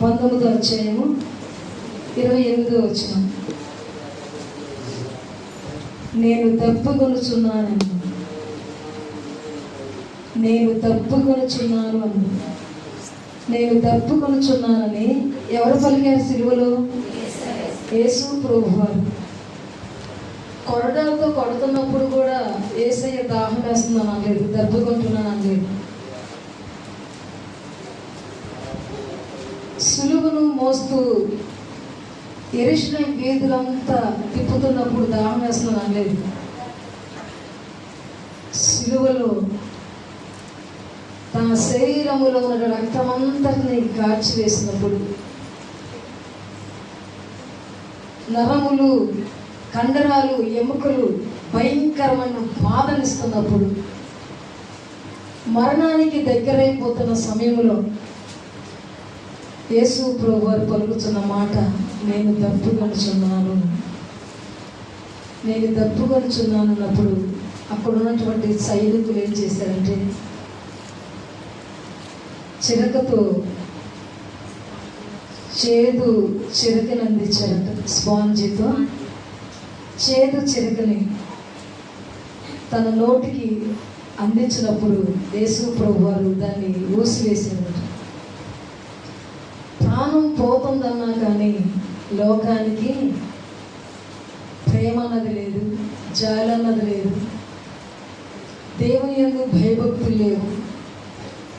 పంతొమ్మిదో అధ్యాయము ఇరవై ఎనిమిదో వచ్చిన నేను తప్పుకొనుచున్నానని నేను తప్పుకొనుచున్నాను అని. నేను తప్పుకొనుచున్నానని ఎవరు పలికారు సిలువలో? యేసు ప్రభు వారు కొరడాలతో కొడుతున్నప్పుడు కూడా ఏసయ్య దాహం వేస్తుందని అనలేదు దెబ్బకుంటున్నాను అనలేదు సులువును మోస్తూ ఎరిసిన వీధులంతా తిప్పుతున్నప్పుడు దాహం వేస్తుంది అనలేదు. సిలువలో తన శరీరములో ఉన్న రక్తమంతటిని కాల్చి వేసినప్పుడు నరములు కండరాలు ఎముకలు భయంకరమైన బాధనిస్తున్నప్పుడు మరణానికి దగ్గరైపోతున్న సమయంలో యేసు ప్రభు వారు పలుకుతున్న మాట నేను తప్పుకొనుచున్నాను నేను తప్పుకొనుచున్నాను అన్నప్పుడు అక్కడ ఉన్నటువంటి సైనికులు ఏం చేశారంటే చిరకతో చేదు చిరకని అందించారట స్పాంజితో చేదు చిరకని తన నోటికి అందించినప్పుడు యేసు ప్రభు వారు దాన్ని ఊసివేసారట ప్రాణం పోతుందన్నా కానీ లోకానికి ప్రేమ అన్నది లేదు జాలి అన్నది లేదు. దేవుని యందు భయభక్తులు లేవు.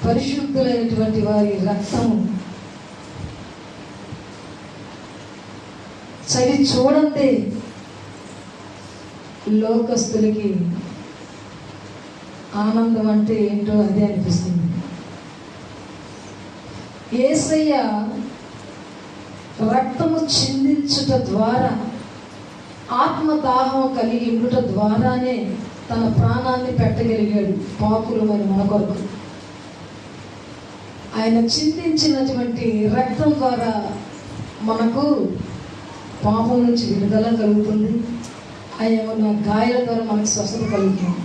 పరిశుద్ధులైనటువంటి వారి రక్తము చలి చూడండి లోకస్తులకి ఆనందం అంటే ఏంటో అదే అనిపిస్తుంది. ఏసయ్య రక్తము చిందించుట ద్వారా ఆత్మదాహం కలిగి ఉండుట ద్వారానే తన ప్రాణాన్ని పెట్టగలిగాడు పాపులు మరి మన కొరకు. ఆయన చిందించినటువంటి రక్తం ద్వారా మనకు పాపం నుంచి విడుదల కలుగుతుంది. ఆయన ఉన్న గాయాల ద్వారా మనకు స్వస్థత కలుగుతుంది.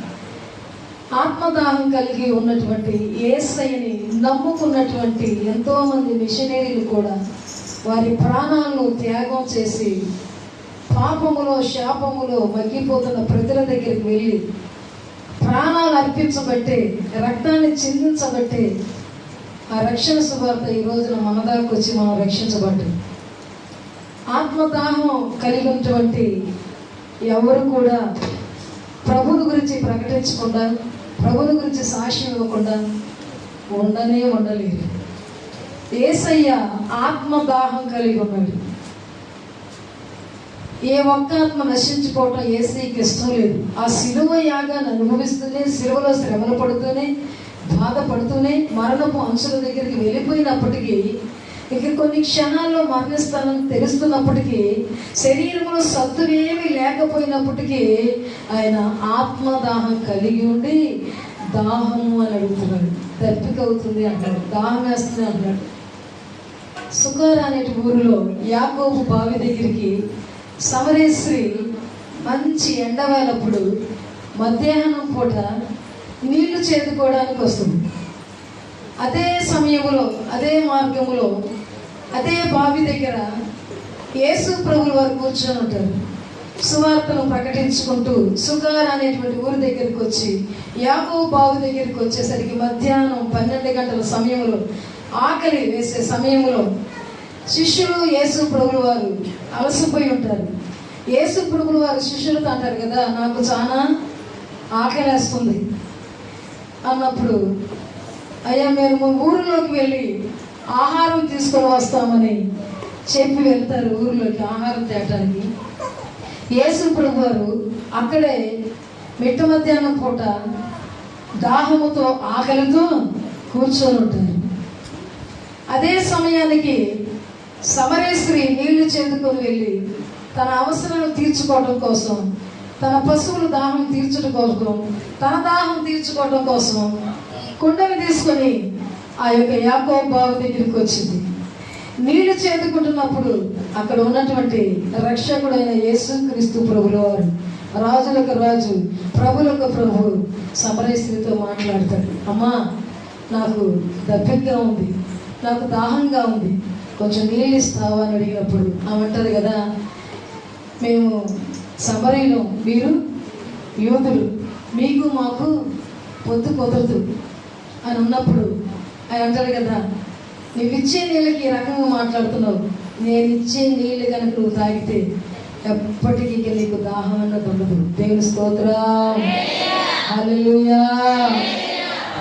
ఆత్మదాహం కలిగి ఉన్నటువంటి ఏసయ్యని నమ్ముకున్నటువంటి ఎంతోమంది మిషనరీలు కూడా వారి ప్రాణాలను త్యాగం చేసి పాపములో శాపములో మగ్గిపోతున్న ప్రజల దగ్గరికి వెళ్ళి ప్రాణాలు అర్పించబట్టి రక్తాన్ని చెందించబట్టి ఆ రక్షణ శుభార్త ఈ రోజున మన దాకా వచ్చి మనం రక్షించబడ్డాం. ఆత్మదాహం కలిగి ఉన్నటువంటి ఎవరు కూడా ప్రభుని గురించి ప్రకటించకుండా ప్రభుని గురించి సాక్ష్యం ఇవ్వకుండా ఉండనే ఉండలేరు. ఏసయ్య ఆత్మదాహం కలిగి ఉన్నాడు. ఏ ఒక్క ఆత్మ నశించుకోవటం ఏసైకి ఇష్టం లేదు. ఆ శిలువ యాగాన్ని అనుభవిస్తూనే శిలువలో శ్రమలు పడుతూనే బాధపడుతూనే మరణపు అంచుల దగ్గరికి వెళ్ళిపోయినప్పటికీ ఇక కొన్ని క్షణాల్లో మరణిస్తానని తెలుస్తున్నప్పటికీ శరీరంలో సత్తువేమి లేకపోయినప్పటికీ ఆయన ఆత్మదాహం కలిగి ఉండి దాహము అని అడుగుతున్నాడు. దప్పిక అవుతుంది అంటాడు దాహం వేస్తుంది అంటాడు సుకార అనేటి ఊరిలో యాకోబు బావి దగ్గరికి సమరేశ్వరి మంచి ఎండవేలప్పుడు మధ్యాహ్నం పూట నీళ్ళు చేదుకోవడానికి వస్తుంది. అదే సమయంలో అదే మార్గంలో అదే బావి దగ్గర యేసు ప్రభుల వారు కూర్చొని ఉంటారు. సువార్తను ప్రకటించుకుంటూ సుగార్ అనేటువంటి ఊరి దగ్గరికి వచ్చి యాకో బావి దగ్గరికి వచ్చేసరికి మధ్యాహ్నం పన్నెండు గంటల సమయంలో ఆకలి వేసే సమయంలో శిష్యులు యేసు ప్రభులు వారు అలసిపోయి ఉంటారు. యేసు ప్రభులు వారు శిష్యులతో అంటారు కదా నాకు చాలా ఆకలేస్తుంది. అన్నప్పుడు అయ్యా మేము మా ఊరిలోకి వెళ్ళి ఆహారం తీసుకొని వస్తామని చెప్పి వెళ్తారు ఊరిలోకి ఆహారం తేటానికి. యేసు ప్రభు వారు అక్కడే మిట్ట మధ్యాహ్నం పూట దాహముతో ఆకలితో కూర్చొని ఉంటారు. అదే సమయానికి సమరేశ్వరి నీళ్ళు చెందుకొని వెళ్ళి తన అవసరాలు తీర్చుకోవడం కోసం తన పశువుల దాహం తీర్చడం కోసం తన దాహం తీర్చుకోవడం కోసం కుండని తీసుకొని ఆ యొక్క యాకో బావి దగ్గరికి వచ్చింది. నీళ్ళు చేదుకుంటున్నప్పుడు అక్కడ ఉన్నటువంటి రక్షకుడైన యేసుక్రీస్తు ప్రభుల వారు రాజులకు రాజు ప్రభులకు ప్రభు సమరేశ్వరితో మాట్లాడతాడు అమ్మా నాకు దగ్గరగా ఉంది. నాకు దాహంగా ఉంది. కొంచెం నీళ్ళు ఇస్తావా అని అడిగినప్పుడు ఆమంటారు కదా మేము సమరీలో మీరు యూదులు మీకు మాకు పొద్దు కుదరదు అని ఉన్నప్పుడు ఆయన అంటాడు కదా నువ్వు ఇచ్చే నీళ్ళకి ఈ రకంగా మాట్లాడుతున్నావు. నేను ఇచ్చే నీళ్ళు కనుక నువ్వు తాగితే ఎప్పటికీ నీకు దాహం అన్నది ఉండదు. దేవుని స్తోత్రం.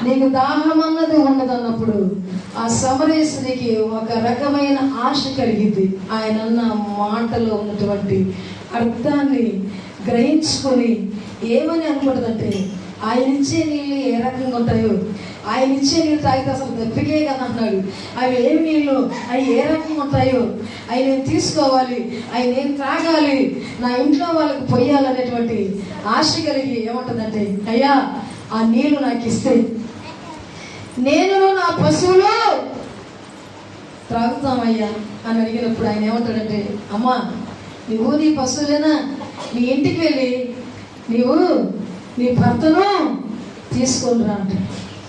నీకు దాహం అన్నది ఉండదు అన్నప్పుడు ఆ సమరేశ్వరికి ఒక రకమైన ఆశ కలిగింది. ఆయన అన్న మాటలో ఉన్నటువంటి అర్థాన్ని గ్రహించుకొని ఏమని అనుకుంటుందంటే ఆయన ఇచ్చే నీళ్ళు ఏ రకంగా ఉంటాయో ఆయన ఇచ్చే నీళ్ళు తాగితే అసలు దప్పికే కదా అన్నాడు. అవి ఏమి నీళ్ళు అవి ఏ రకంగా ఉంటాయో అవి నేను తీసుకోవాలి అవి నేను త్రాగాలి నా ఇంట్లో వాళ్ళకి పొయ్యాలనేటువంటి ఆశ కలిగి ఏముంటుందంటే అయ్యా ఆ నీళ్ళు నాకు ఇస్తే నేను నా పశువులు త్రాగుతామయ్యా అని అడిగినప్పుడు ఆయన ఏమంటాడంటే అమ్మా నువ్వు నీ పశువులేనా? నీ ఇంటికి వెళ్ళి నీవు నీ భర్తను తీసుకొని రా అంటే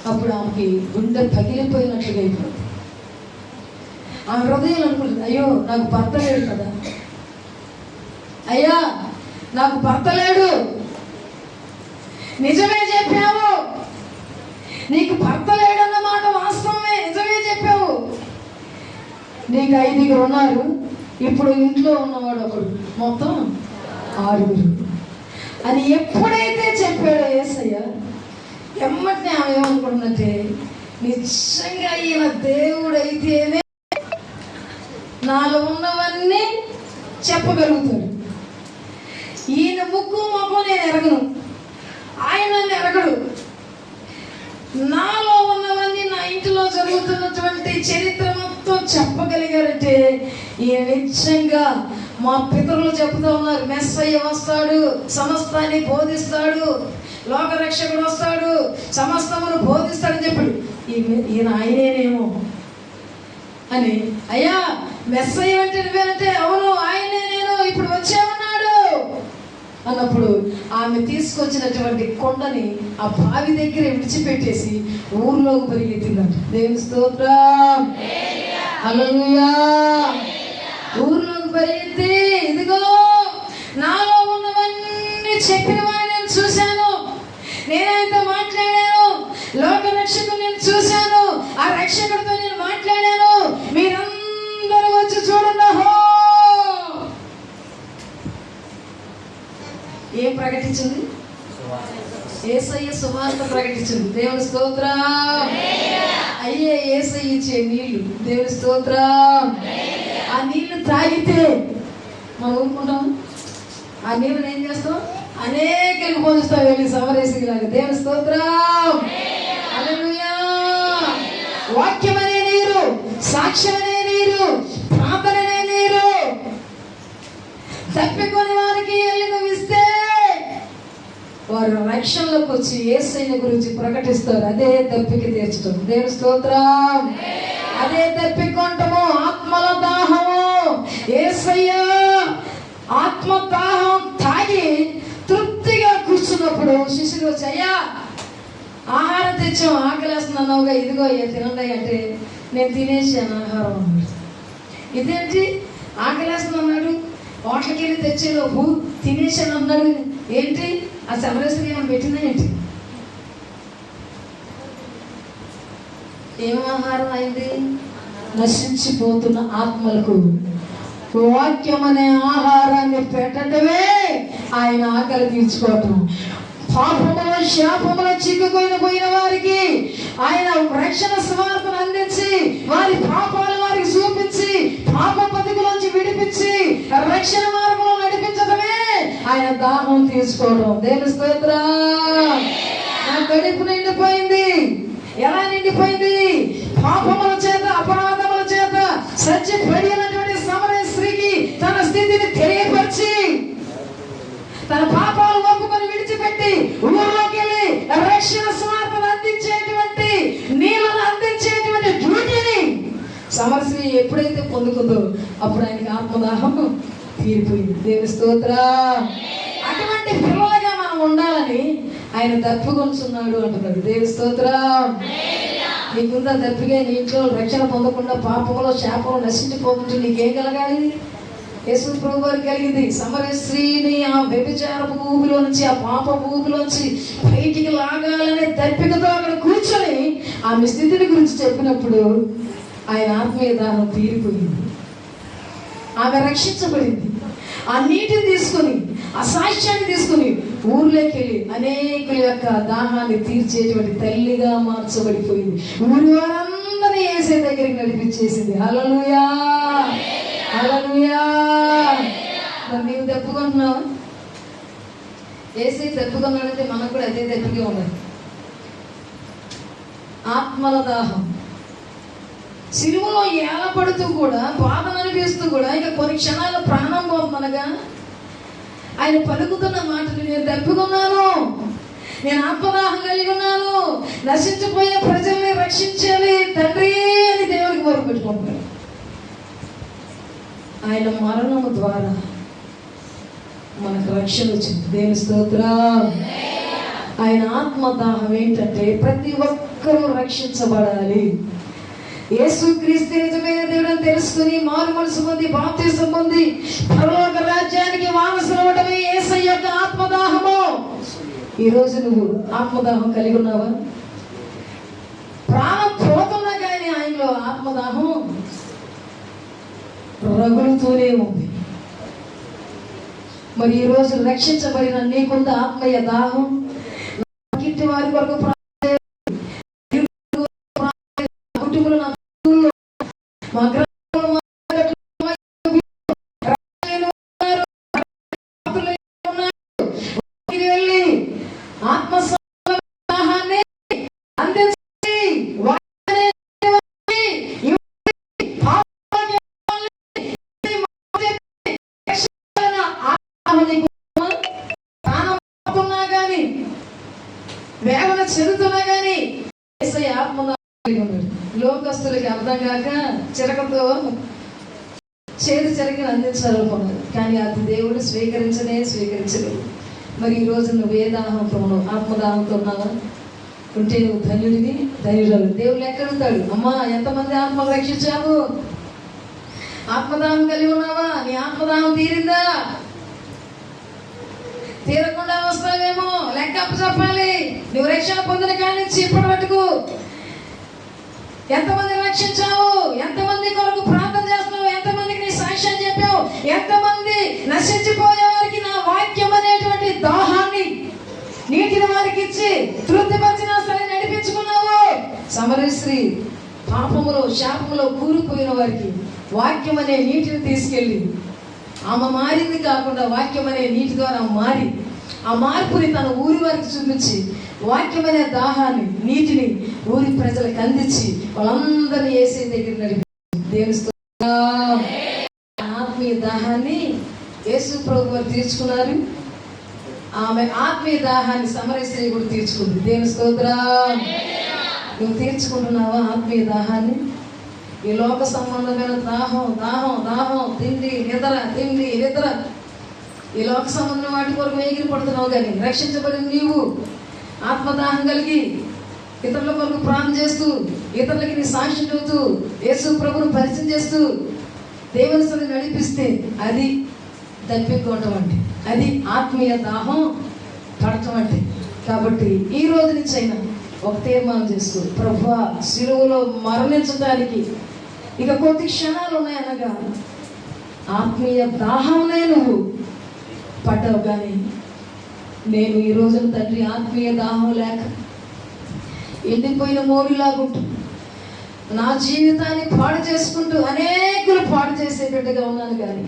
అప్పుడు ఆమెకి గుండె పగిలిపోయినట్లుగా అయిపోతుంది ఆమె హృదయం అనుకుంటుంది అయ్యో నాకు భర్త లేడు కదా. అయ్యా నాకు భర్త లేడు. నిజమే చెప్పావు. నీకు భర్త లేడన్న మాట వాస్తవమే నిజమే చెప్పావు నీకు ఐదుగురు ఉన్నారు. ఇప్పుడు ఇంట్లో ఉన్నవాడు ఒకడు. మొత్తం ఆరుగురు. అని ఎప్పుడైతే చెప్పాడో ఏసయ్య ఎమ్మటిని ఆమె ఏమనుకుంటున్నట్టే నిజంగా ఈయన దేవుడైతేనే నాలో ఉన్నవన్నీ చెప్పగలుగుతాడు. చెప్పగలిగారంటే ఈయన నిజంగా మా పితరులు చెబుతూ ఉన్నారు మెస్సయ్య వస్తాడు సమస్తాన్ని బోధిస్తాడు లోకరక్షకుడు వస్తాడు సమస్తమును బోధిస్తాడని చెప్పాడు. ఈయన- ఈయన ఆయనేనేమో అని అయ్యా మెస్సయ్య అంటే నువ్వేనంటే అవును ఆయనే నేను ఇప్పుడు వచ్చేమన్నాడు అన్నప్పుడు ఆమె తీసుకొచ్చినటువంటి కొండని ఆ బావి దగ్గర విడిచిపెట్టేసి ఊర్లోకి పరిగెత్తిందంట. దేవుని స్తోత్రం. హల్లెలూయా. ఊర్లోకి పరిగెత్తి ఇదిగో నాలో ఉన్నవన్నీ చెప్పిన వాడిని నేను చూశాను. నేనైతే మాట్లాడాను. లోక రక్షకుడు నేను చూశాను. ఆ రక్షకుడితో నేను మాట్లాడాను. మీరందరూ వచ్చి చూడండి ఏం ప్రకటించింది? ఏసయ్య సువార్త ప్రకటించింది. దేవుని స్తోత్రం. అయ్యే ఏసై ఇచ్చే నీళ్ళు. దేవుని స్తోత్రం. ఆ నీళ్ళు తాగితే మనం ఊరుకుంటాం ఆ నీళ్ళని ఏం చేస్తాం? అనేకలకు పోలుస్తాం. వెళ్ళి సమరేసికి లాగా. దేవుని స్తోత్రం. అలలుయా వాక్యమనే నీరు సాక్ష్యమనే నీరు ప్రార్థననే నీరు. తప్పికొని వారికి వెళ్ళి నువ్వు వారు రక్షణలోకి వచ్చి ఏసైన గురించి ప్రకటిస్తారు. అదే దప్పికి తీర్చడం దేవుని స్తోత్రం. అదే తప్పికొంటము ఆత్మల దాహము. ఏసయ్య ఆత్మ దాహం తాగి తృప్తిగా కూర్చున్నప్పుడు శిష్యులు వచ్చి అయ్యా ఆహారం తెచ్చాం ఆకలేస్తున్నావుగా ఇదిగో అయ్యా తినండి అంటే నేను తినేసాను ఆహారం ఇదేంటి? ఆకలేస్తున్నాడు హోటల్కి వెళ్ళి తెచ్చేలోపు తినేసాను అన్నాడు. ఏంటి? ఆ సమరేశ్వరి ఏమైనా పెట్టిందా ఏంటి ఏం ఆహారం అయింది? నశించిపోతున్న ఆత్మలకు వాక్యం అనే ఆహారాన్ని పెట్టడమే ఆయన ఆకలి తీర్చుకోవటం. పాపములో శాపములో చిక్కుకొని పోయిన వారికి ఆయన రక్షణ స్వార్థను అందించి వారి పాపాలు వారికి చూపించి పాప బతుకులోంచి విడిపించి రక్షణ మార్గంలో నడిపించడమే ఆయన దాహం తీసుకోవడం. దేవుని స్తోత్రం. నా కడుపు నిండిపోయింది. ఎలా నిండిపోయింది? పాపముల చేత అపరాధముల చేత సత్యపడినటువంటి సమర స్త్రీకి తన స్థితిని తెలియపరిచి తన పాపాలు ఒప్పుకొని విడిచిపెట్టి ఊర్లోకి వెళ్ళి రక్షణ స్వార్థను అందించేటువంటి నీళ్ళను అందించేటువంటి డ్యూటీని సమరశ్రీ ఎప్పుడైతే పొందుకుందో అప్పుడు ఆయనకి ఆత్మదాహం తీరిపోయింది. దేవి స్తోత్ర. అటువంటి పిల్లలుగా మనం ఉండాలని ఆయన తప్పుకొంచున్నాడు అంటున్నాడు. దేవి స్తోత్రం. నీకుందా తప్పిగా నీ ఇంట్లో రక్షణ పొందకుండా పాపంలో శాపంలో నశించిపోతుంటే నీకేం కలగాలి? యేసు ప్రభు వారికి కలిగింది. సమర స్త్రీని ఆ వ్యభిచార భూమిలో నుంచి ఆ పాప ఊపిలోంచి బయటికి లాగాలనే దర్పికతో అక్కడ కూర్చొని ఆమె స్థితిని గురించి చెప్పినప్పుడు ఆయన ఆత్మీయ దానం తీరిపోయింది. ఆమె రక్షించబడింది. ఆ నీటిని తీసుకొని ఆ సాక్ష్యాన్ని తీసుకుని ఊర్లోకి వెళ్ళి అనేకుల యొక్క దాహాన్ని తీర్చేటువంటి తల్లిగా మార్చబడిపోయింది. ఊరి వారందరినీ ఏసే దగ్గరికి నడిపించేసింది. హల్లెలూయా! హల్లెలూయా! నీవు తప్పుకుంటున్నావు ఏసీ తప్పుకున్నాడంటే మనకు కూడా అదే దప్పిగా ఉన్నది. ఆత్మల దాహం. సిలువలో ఏలపడుతూ కూడా బాధను అనిపిస్తూ కూడా ఇక కొన్ని క్షణాలు ప్రాణం పోతుందనగా ఆయన పలుకుతున్న మాటలు నేను తప్పుకున్నాను నేను ఆత్మదాహం కలిగి ఉన్నాను. నశించిపోయే ప్రజల్ని రక్షించాలి తండ్రి అని దేవుడికి మొరు ఆయన మరణము ద్వారా మనకు రక్షణ వచ్చింది. దేవుని స్తోత్ర. ఆయన ఆత్మదాహం ఏంటంటే ప్రతి ఒక్కరూ రక్షించబడాలి. యేసుక్రీస్తు నిజమైన దేవుడని తెలుసుకుని మారు మనసు పొంది బాప్తీసం పొంది పరలోక రాజ్యానికి వారసులు అవటమే యేసు యొక్క ఆత్మదాహము. ఈ రోజు నువ్వు ఆత్మదాహం కలిగి ఉన్నావా? ప్రాణం పోతున్నా కానీ ఆయనలో ఆత్మదాహం రగులుతూనే ఉంది. మరి ఈ రోజు రక్షించబడిన నీకుంద ఆత్మీయ దాహం వారి కొరకు మా గ్రామంలో మా దగ్గరలో, మా రాజులు ఉన్నారు, భక్తులు ఉన్నారు. వారికి వెళ్ళి ఆత్మ దాహాన్ని అందించండి. వారిని ఇవ్వండి. ఇవ్వండి. పాపాన్ని ఇవ్వండి. ఇది మాట చెప్పి రక్షణ ఆత్మ నీకు ఉందా? ప్రాణం పోతున్నా గాని వేదన చెందుతున్నా గాని యేసయ్య ఆత్మ కలిగి ఉన్నాడు. లోకస్తులకి అర్థం కాక చిరకతో చేతి చెరగిన అందించాలనుకున్నారు కానీ అది దేవుడు స్వీకరించనే స్వీకరించలేదు. మరి ఈ రోజు నువ్వు ఏ దాహంతో ఉన్నావు ఆత్మదాహంతో ఉన్నావా? ఉంటే నువ్వు ధన్యుడివి ధన్యురాలు. దేవుడు ఎక్కడుంటాడు అమ్మా ఎంతమంది ఆత్మలు రక్షించావు? ఆత్మదాహం కలిగి ఉన్నావా? నీ ఆత్మదాహం తీరిందా? తీరకుండా వస్తావేమో? లెక్క చెప్పాలి. నువ్వు రక్షణ పొందిన కానీ నుంచి ఇప్పటి ఎంతమంది రక్షించావు? ఎంతమంది కొరకు ప్రార్థన చేస్తున్నావు? ఎంతమందికి నీ సాక్ష్యం చెప్పావు? ఎంతమంది నశించిపోయే వారికి నా వాక్యం అనేటువంటి దాహాన్ని నీటిని వారికి ఇచ్చి తృప్తిపరిచిన సరే నడిపించుకున్నావు. సమరశ్రీ పాపములో శాపములో కూరుకుపోయిన వారికి వాక్యం అనే నీటిని తీసుకెళ్ళి ఆమె మారింది కాకుండా వాక్యం అనే నీటి ద్వారా మారి ఆ మార్పుని తన ఊరి వారికి చూపించి వాక్యమైన దాహాన్ని నీటిని ఊరి ప్రజలకు అందించి వాళ్ళందరినీ వేసే దగ్గర నడిపి దేవుని ఆత్మీయ దాహాన్ని యేసు ప్రభు వారు తీర్చుకున్నారు. ఆమె ఆత్మీయ దాహాన్ని సమరశ్రీ కూడా తీర్చుకుంది. దేవుని స్తోత్రం. నువ్వు తీర్చుకుంటున్నావా ఆత్మీయ దాహాన్ని? ఈ లోక సంబంధమైన దాహం దాహం దాహం తిండి నిద్ర తిండి నిద్ర. ఈ లోక సంబంధం వాటి కొరకు ఎగిరి పడుతున్నావు కానీ రక్షించబడిన నీవు ఆత్మదాహం కలిగి ఇతరుల కొరకు ప్రాణం చేస్తూ ఇతరులకి నీ సాక్షి చెబుతూ యేసు ప్రభును పరిచయం చేస్తూ దేవుని సన్ని నడిపిస్తే అది దప్పికోవటం అంటే అది ఆత్మీయ దాహం పడటం అంటే. కాబట్టి ఈ రోజు నుంచి అయినా ఒక తీర్మానం చేసుకో ప్రభు శిలువలో మరణించడానికి ఇక కొద్ది క్షణాలు ఉన్నాయనగా ఆత్మీయ దాహంనే నువ్వు. పడ్డావు కానీ నేను ఈ రోజున తండ్రి ఆత్మీయ దాహం లేక ఎండిపోయిన మోరిలాగుంటూ నా జీవితాన్ని పాడు చేసుకుంటూ అనేకులు పాడు చేసే ఉన్నాను కానీ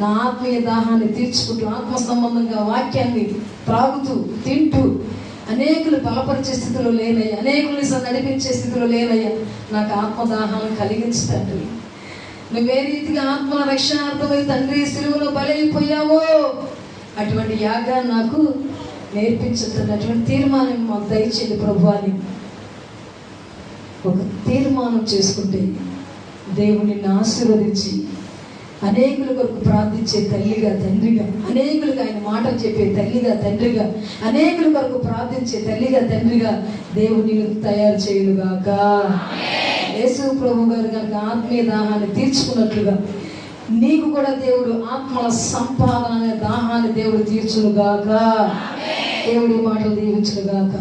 నా ఆత్మీయ దాహాన్ని తీర్చుకుంటూ ఆత్మ సంబంధంగా వాక్యాన్ని త్రాగుతూ తింటూ అనేకులు బలపరిచే స్థితిలో లేనయ్యా అనేకుల్ని నడిపించే స్థితిలో లేనయ్యా నాకు ఆత్మదాహాలను కలిగించు తండ్రి. నువ్వే రీతిగా ఆత్మ రక్షణార్థమై తండ్రి సిలువలో బలైపోయావో అటువంటి యాగాన్ని నాకు నేర్పించుతున్నటువంటి అటువంటి తీర్మానం మాకు దయచేది ప్రభు అని ఒక తీర్మానం చేసుకుంటే దేవుడు ఆశీర్వదించి అనేకుల కొరకు ప్రార్థించే తల్లిగా తండ్రిగా అనేకులకు ఆయన మాటలు చెప్పే తల్లిగా తండ్రిగా అనేకుల కొరకు ప్రార్థించే తల్లిగా తండ్రిగా దేవుని తయారు చేయునుగాక. యేసు ప్రభు గారు కనుక ఆత్మీయ దాహాన్ని తీర్చుకున్నట్లుగా నీకు కూడా దేవుడు ఆత్మల సంపాదన అనే దాహాన్ని దేవుడు తీర్చునుగాక. దేవుడి మాటలు దీవించునుగాక.